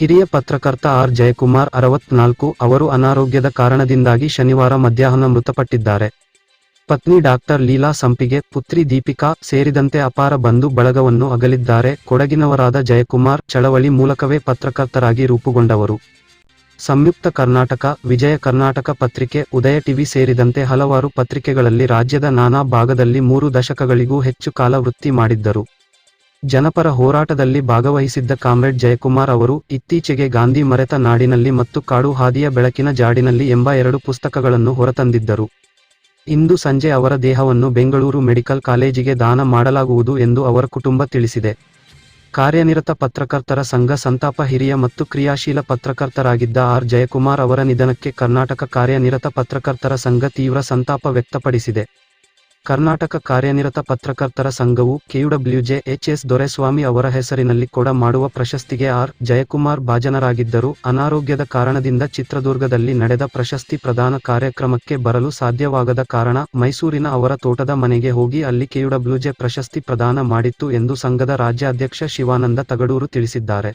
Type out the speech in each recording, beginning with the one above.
ಹಿರಿಯ ಪತ್ರಕರ್ತ ಆರ್. ಜಯಕುಮಾರ್ ಅರವತ್ನಾಲ್ಕು ಅವರು ಅನಾರೋಗ್ಯದ ಕಾರಣದಿಂದಾಗಿ ಶನಿವಾರ ಮಧ್ಯಾಹ್ನ ಮೃತಪಟ್ಟಿದ್ದಾರೆ. ಪತ್ನಿ ಡಾಕ್ಟರ್ ಲೀಲಾ ಸಂಪಿಗೆ, ಪುತ್ರಿ ದೀಪಿಕಾ ಸೇರಿದಂತೆ ಅಪಾರ ಬಂಧು ಬಳಗವನ್ನು ಅಗಲಿದ್ದಾರೆ. ಕೊಡಗಿನವರಾದ ಜಯಕುಮಾರ್ ಚಳವಳಿ ಮೂಲಕವೇ ಪತ್ರಕರ್ತರಾಗಿ ರೂಪುಗೊಂಡವರು. ಸಂಯುಕ್ತ ಕರ್ನಾಟಕ, ವಿಜಯ ಕರ್ನಾಟಕ ಪತ್ರಿಕೆ, ಉದಯ ಟಿವಿ ಸೇರಿದಂತೆ ಹಲವಾರು ಪತ್ರಿಕೆಗಳಲ್ಲಿ ರಾಜ್ಯದ ನಾನಾ ಭಾಗದಲ್ಲಿ ಮೂರು ದಶಕಗಳಿಗೂ ಹೆಚ್ಚು ಕಾಲ ವೃತ್ತಿ ಮಾಡಿದ್ದರು. ಜನಪರ ಹೋರಾಟದಲ್ಲಿ ಭಾಗವಹಿಸಿದ್ದ ಕಾಮ್ರೇಡ್ ಜಯಕುಮಾರ್ ಅವರು, ಇತ್ತೀಚೆಗೆ ಗಾಂಧಿ ಮರೆತ ನಾಡಿನಲ್ಲಿ ಮತ್ತು ಕಾಡು ಹಾದಿಯ ಬೆಳಕಿನ ಜಾಡಿನಲ್ಲಿ ಎಂಬ ಎರಡು ಪುಸ್ತಕಗಳನ್ನು ಹೊರತಂದಿದ್ದರು. ಇಂದು ಸಂಜೆ ಅವರ ದೇಹವನ್ನು ಬೆಂಗಳೂರು ಮೆಡಿಕಲ್ ಕಾಲೇಜಿಗೆ ದಾನ ಮಾಡಲಾಗುವುದು ಎಂದು ಅವರ ಕುಟುಂಬ ತಿಳಿಸಿದೆ. ಕಾರ್ಯನಿರತ ಪತ್ರಕರ್ತರ ಸಂಘ ಸಂತಾಪ ಹಿರಿಯ ಮತ್ತು ಕ್ರಿಯಾಶೀಲ ಪತ್ರಕರ್ತರಾಗಿದ್ದ ಆರ್. ಜಯಕುಮಾರ್ ಅವರ ನಿಧನಕ್ಕೆ ಕರ್ನಾಟಕ ಕಾರ್ಯನಿರತ ಪತ್ರಕರ್ತರ ಸಂಘ ತೀವ್ರ ಸಂತಾಪ ವ್ಯಕ್ತಪಡಿಸಿದೆ. ಕರ್ನಾಟಕ ಕಾರ್ಯನಿರತ ಪತ್ರಕರ್ತರ ಸಂಘವು ಕೆಯುಡಬ್ಲ್ಯೂಜೆ ಎಚ್ ಎಸ್ ದೊರೆಸ್ವಾಮಿ ಅವರ ಹೆಸರಿನಲ್ಲಿ ಕೊಡ ಮಾಡುವ ಪ್ರಶಸ್ತಿಗೆ ಆರ್. ಜಯಕುಮಾರ್ ಭಾಜನರಾಗಿದ್ದರು. ಅನಾರೋಗ್ಯದ ಕಾರಣದಿಂದ ಚಿತ್ರದುರ್ಗದಲ್ಲಿ ನಡೆದ ಪ್ರಶಸ್ತಿ ಪ್ರದಾನ ಕಾರ್ಯಕ್ರಮಕ್ಕೆ ಬರಲು ಸಾಧ್ಯವಾಗದ ಕಾರಣ ಮೈಸೂರಿನ ಅವರ ತೋಟದ ಮನೆಗೆ ಹೋಗಿ ಅಲ್ಲಿ ಕೆಯುಡಬ್ಲ್ಯೂಜೆ ಪ್ರಶಸ್ತಿ ಪ್ರದಾನ ಮಾಡಿತ್ತು ಎಂದು ಸಂಘದ ರಾಜ್ಯಾಧ್ಯಕ್ಷ ಶಿವಾನಂದ ತಗಡೂರು ತಿಳಿಸಿದ್ದಾರೆ.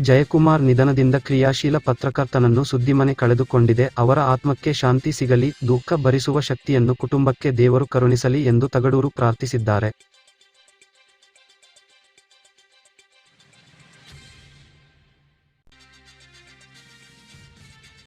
ಜಯಕುಮಾರ್ ನಿಧನದಿಂದ ಕ್ರಿಯಾಶೀಲ ಪತ್ರಕರ್ತನನ್ನು ಸುದ್ದಿಮನೆ ಕಳೆದುಕೊಂಡಿದೆ. ಅವರ ಆತ್ಮಕ್ಕೆ ಶಾಂತಿ ಸಿಗಲಿ, ದುಃಖ ಭರಿಸುವ ಶಕ್ತಿಯನ್ನು ಕುಟುಂಬಕ್ಕೆ ದೇವರು ಕರುಣಿಸಲಿ ಎಂದು ತಗಡೂರು ಪ್ರಾರ್ಥಿಸಿದ್ದಾರೆ.